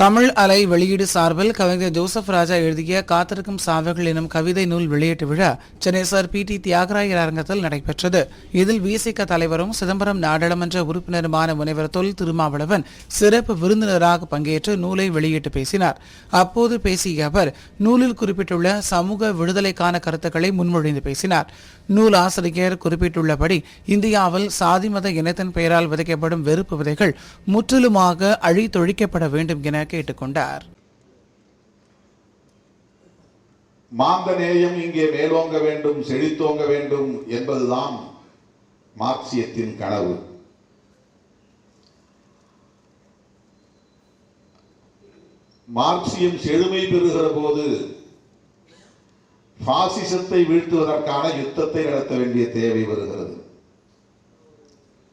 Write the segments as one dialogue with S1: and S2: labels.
S1: தமிழ் அலை வெளியீடு சார்பில் கவிஞர் ஜோசப் ராஜா எழுதிய காத்திருக்கும் சாவுகள் எனும் கவிதை நூல் வெளியீட்டு விழா Chennai sir B D Thyagarayar அரங்கத்தில் நடைபெற்றது. இதில் விசிக தலைவரும் சிதம்பரம் நாடாளுமன்ற உறுப்பினருமான முனைவர் தொல் திருமாவளவன் சிறப்பு விருந்தினராக பங்கேற்று நூலை வெளியிட்டு பேசினார். அப்போது பேசிய அவர் நூலில் குறிப்பிட்டுள்ள சமூக விடுதலைக்கான கருத்துக்களை முன்மொழிந்து பேசினார். நூல் ஆசிரியர் குறிப்பிட்டுள்ளபடி இந்தியாவில் சாதி மத இனத்தின் பெயரால் விதைக்கப்படும் வெறுப்பு விதைகள் முற்றிலுமாக அழித்தொழிக்கப்பட வேண்டும் என கேட்டுக்கொண்டார்.
S2: மாந்த நேயம் இங்கே மேலோங்க வேண்டும் செழித்தோங்க வேண்டும் என்பதுதான் மார்க்சியத்தின் கனவு. மார்க்சியம் செழுமை பெறுகிற போது பாசிசத்தை வீழ்த்துவதற்கான யுத்தத்தை நடத்த வேண்டிய தேவை வருகிறது.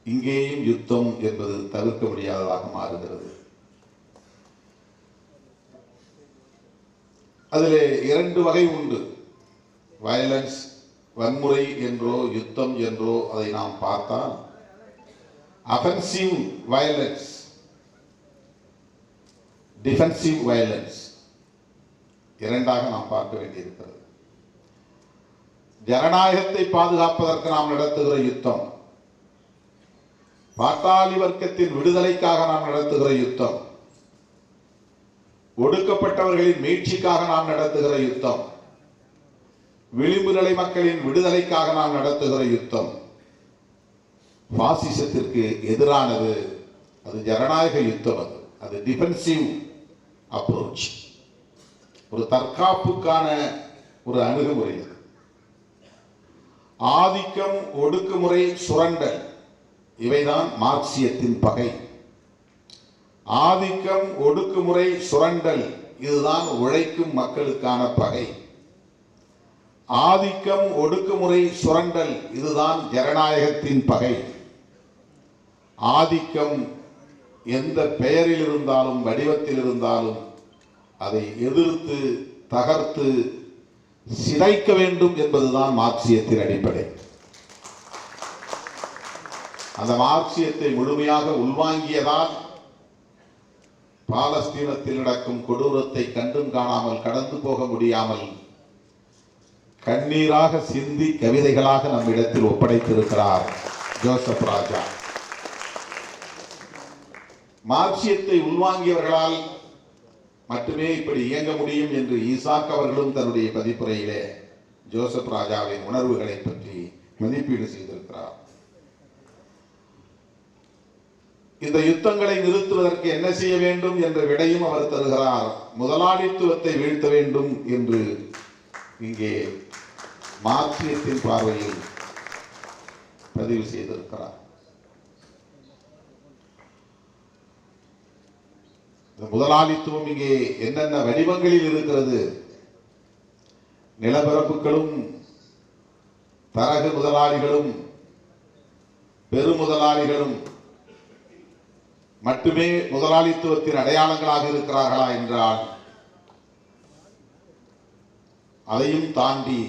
S2: இங்கேயும் யுத்தம் என்பது தவிர்க்க முடியாததாக மாறுகிறது. அதில் இரண்டு வகை உண்டு. வயலன்ஸ் வன்முறை என்றோ யுத்தம் என்றோ அதை நாம் பார்த்தால் அஃபென்சிவ் வயலன்ஸ் டிஃபென்சிவ் வயலன்ஸ் இரண்டாக நாம் பார்க்க வேண்டியிருக்கிறது. ஜனநாயகத்தை பாதுகாப்பதற்கு நாம் நடத்துகிற யுத்தம் பாட்டாளி வர்க்கத்தின் விடுதலைக்காக நாம் நடத்துகிற யுத்தம் ஒடுக்கப்பட்டவர்களின் மீட்சிக்காக நாம் நடத்துகிற யுத்தம். விளிம்பு நிலை மக்களின் விடுதலைக்காக நாம் நடத்துகிற யுத்தம். பாசிசத்திற்கு எதிரானது அது ஜனநாயக யுத்தம் அது. அது டிஃபென்சிவ் அப்ரோச் ஒரு தற்காப்புக்கான ஒரு அணுகுமுறை அது. ஆதிக்கம் ஒடுக்குமுறை சுரண்டல் இவைதான் மார்க்சியத்தின் பகை. ஆதிக்கம் ஒடுக்குமுறை சுரண்டல் இதுதான் உழைக்கும் மக்களுக்கான பகை. ஆதிக்கம் ஒடுக்குமுறை சுரண்டல் இதுதான் ஜனநாயகத்தின் பகை. ஆதிக்கம் எந்த பெயரில் இருந்தாலும் வடிவத்தில் இருந்தாலும் அதை எதிர்த்து தகர்த்து சிதைக்க வேண்டும் என்பதுதான் மார்க்சியத்தின் அடிப்படை. அந்த மார்க்சியத்தை முழுமையாக உள்வாங்கியதால் பாலஸ்தீனத்தில் நடக்கும் கொடூரத்தை கண்டும் காணாமல் கடந்து போக முடியாமல் கண்ணீராக சிந்தி கவிதைகளாக நம் இடத்தில் ஒப்படைத்திருக்கிறார் ஜோசப் ராஜா. மார்க்சியத்தை உள்வாங்கியவர்களால் மட்டுமே இப்படி இயங்க முடியும் என்று ஈசாக் அவர்களும் தன்னுடைய பதிப்புரையிலே ஜோசப் ராஜாவின் உணர்வுகளை பற்றி மதிப்பீடு செய்திருக்கிறார். இந்த யுத்தங்களை நிறுத்துவதற்கு என்ன செய்ய வேண்டும் என்ற விடையும் அவர் தருகிறார். முதலாளித்துவத்தை வீழ்த்த வேண்டும் என்று இங்கே மார்க்சியத்தின் பார்வையில் பதிவு செய்திருக்கிறார். முதலாளித்துவம் இங்கே என்னென்ன வடிவங்களில் இருக்கிறது? நிலப்பரப்புகளும் தரகு முதலாளிகளும் பெருமுதலாளிகளும் மட்டுமே முதலாளித்துவத்தின் அடையாளங்களாக இருக்கிறார்களா என்றால் அதையும் தாண்டி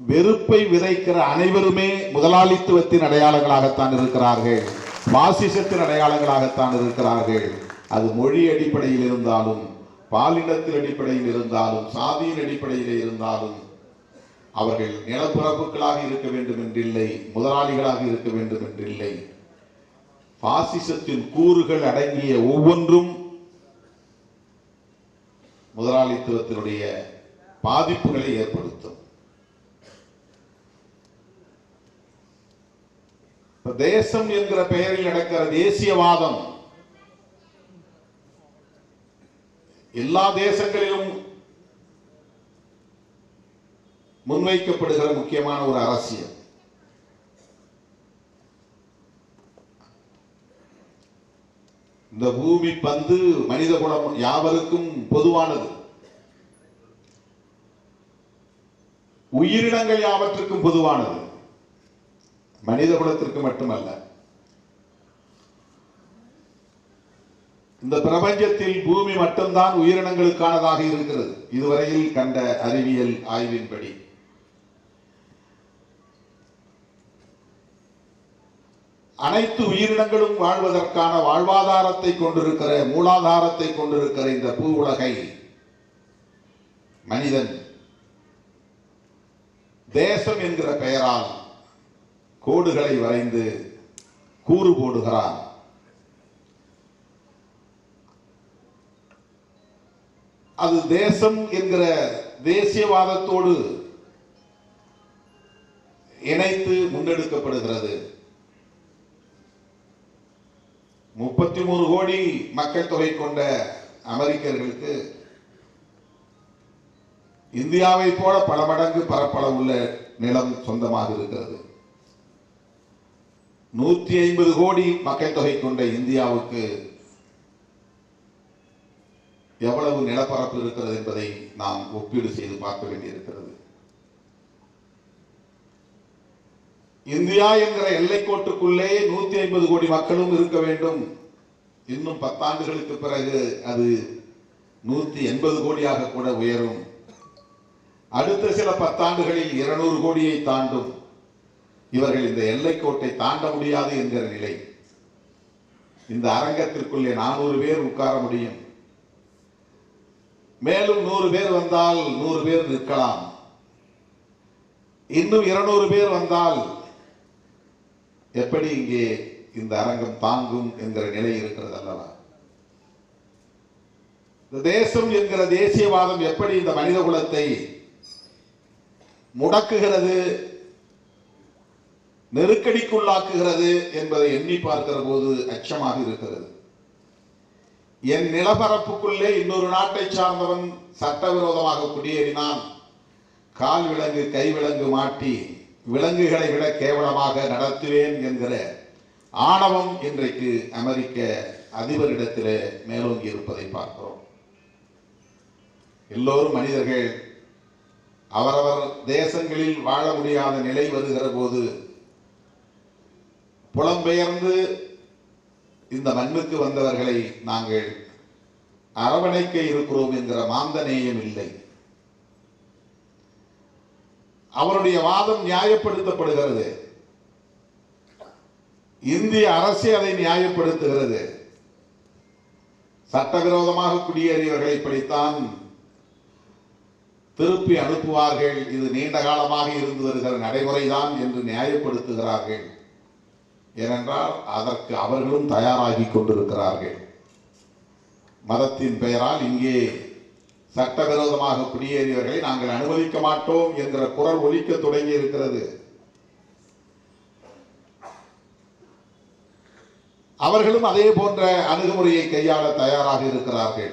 S2: வெறுப்பை விதைக்கிற அனைவருமே முதலாளித்துவத்தின் அடையாளங்களாகத்தான் இருக்கிறார்கள். பாசிசத்தின் அடையாளங்களாகத்தான் இருக்கிறார்கள். அது மொழி அடிப்படையில் இருந்தாலும் பாலினத்தின் அடிப்படையில் இருந்தாலும் சாதியின் அடிப்படையில் இருந்தாலும் அவர்கள் நிலப்பரப்புகளாக இருக்க வேண்டும் என்றில்லை முதலாளிகளாக இருக்க வேண்டும் என்றில்லை பாசிசத்தின் கூறுகள் அடங்கிய ஒவ்வொன்றும் முதலாளித்துவத்தினுடைய பாதிப்புகளை ஏற்படுத்தும். தேசம் என்கிற பெயரில் நடக்கிற தேசியவாதம் எல்லா தேசங்களிலும் முன்வைக்கப்படுகிற முக்கியமான ஒரு அரசியல். இந்த பூமி பந்து மனித குலம் யாவருக்கும் பொதுவானது. உயிரினங்கள் யாவற்றுக்கும் பொதுவானது. மனித குலத்திற்கு மட்டுமல்ல. இந்த பிரபஞ்சத்தில் பூமி மட்டும்தான் உயிரினங்களுக்கானதாக இருக்கிறது. இதுவரையில் கண்ட அறிவியல் ஆய்வின்படி. அனைத்து உயிரினங்களும் வாழ்வதற்கான வாழ்வாதாரத்தை கொண்டிருக்கிற மூலாதாரத்தை கொண்டிருக்கிற இந்த பூ உலகை மனிதன் தேசம் என்கிற பெயரால் கோடுகளை வரைந்து கூறு போடுகிறான். அது தேசம் என்கிற தேசியவாதத்தோடு இணைத்து முன்னெடுக்கப்படுகிறது. முப்பத்தி மூணு கோடி மக்கள் தொகை கொண்ட அமெரிக்கர்களுக்கு இந்தியாவை போல பல மடங்கு பரப்பளவுள்ள நிலம் சொந்தமாக இருக்கிறது. நூற்றி ஐம்பது கோடி மக்கள் தொகை கொண்ட இந்தியாவுக்கு எவ்வளவு நிலப்பரப்பு இருக்கிறது என்பதை நாம் ஒப்பீடு செய்து பார்க்க வேண்டியிருக்கிறது. இந்தியா என்கிற எல்லைக்கோட்டுக்குள்ளேயே நூத்தி ஐம்பது கோடி மக்களும் இருக்க வேண்டும். இன்னும் பத்தாண்டுகளுக்கு பிறகு அது நூத்தி எண்பது கோடியாக கூட உயரும். அடுத்த சில பத்தாண்டுகளில் இருநூறு கோடியை தாண்டும். இவர்கள் இந்த எல்லைக்கோட்டை தாண்ட முடியாது என்கிற நிலை. இந்த அரங்கத்திற்குள்ளே நானூறு பேர் உட்கார முடியும். மேலும் நூறு பேர் வந்தால் நூறு பேர் நிற்கலாம். இன்னும் இருநூறு பேர் வந்தால் எப்படி இங்கே இந்த அரங்கம் தாங்கும் என்கிற நிலை இருக்கிறது அல்லவா? இந்த தேசம் என்கிற தேசியவாதம் எப்படி இந்த மனித குலத்தை முடக்குகிறது நெருக்கடிக்குள்ளாக்குகிறது என்பதை எண்ணி பார்க்கிற போது அச்சமாக இருக்கிறது. என் நிலப்பரப்புக்குள்ளே இன்னொரு நாட்டை சார்ந்தவன் சட்டவிரோதமாக குடியேறினான். கால் விலங்கு கை விலங்கு மாட்டி விலங்குகளை விட கேவலமாக நடத்துவேன் என்கிற ஆணவம் இன்றைக்கு அமெரிக்க அதிபரிடத்திலே மேலோங்கி இருப்பதை பார்க்கிறோம். எல்லோரும் மனிதர்கள் அவரவர் தேசங்களில் வாழ முடியாத நிலை வருகிற போது புலம்பெயர்ந்து இந்த மண்ணுக்கு வந்தவர்களை நாங்கள் அரவணைக்க இருக்கிறோம் என்கிற மாந்தநேயம் இல்லை. அவருடைய வாதம் நியாயப்படுத்தப்படுகிறது. இந்திய அரசே அதை நியாயப்படுத்துகிறது. சட்டவிரோதமாக குடியேறியவர்களை இப்படித்தான் திருப்பி அனுப்புவார்கள். இது நீண்ட காலமாக இருந்து வருகிற நடைமுறைதான் என்று நியாயப்படுத்துகிறார்கள். ஏனென்றால் அதற்கு அவர்களும் தயாராகி கொண்டிருக்கிறார்கள். மதத்தின் பெயரால் இங்கே சட்டவிரோதமாக குடியேறியவர்களை நாங்கள் அனுமதிக்க மாட்டோம் என்ற குரல் ஒலிக்க தொடங்கி இருக்கிறது. அவர்களும் அதே போன்ற அணுகுமுறையை கையாள தயாராக இருக்கிறார்கள்.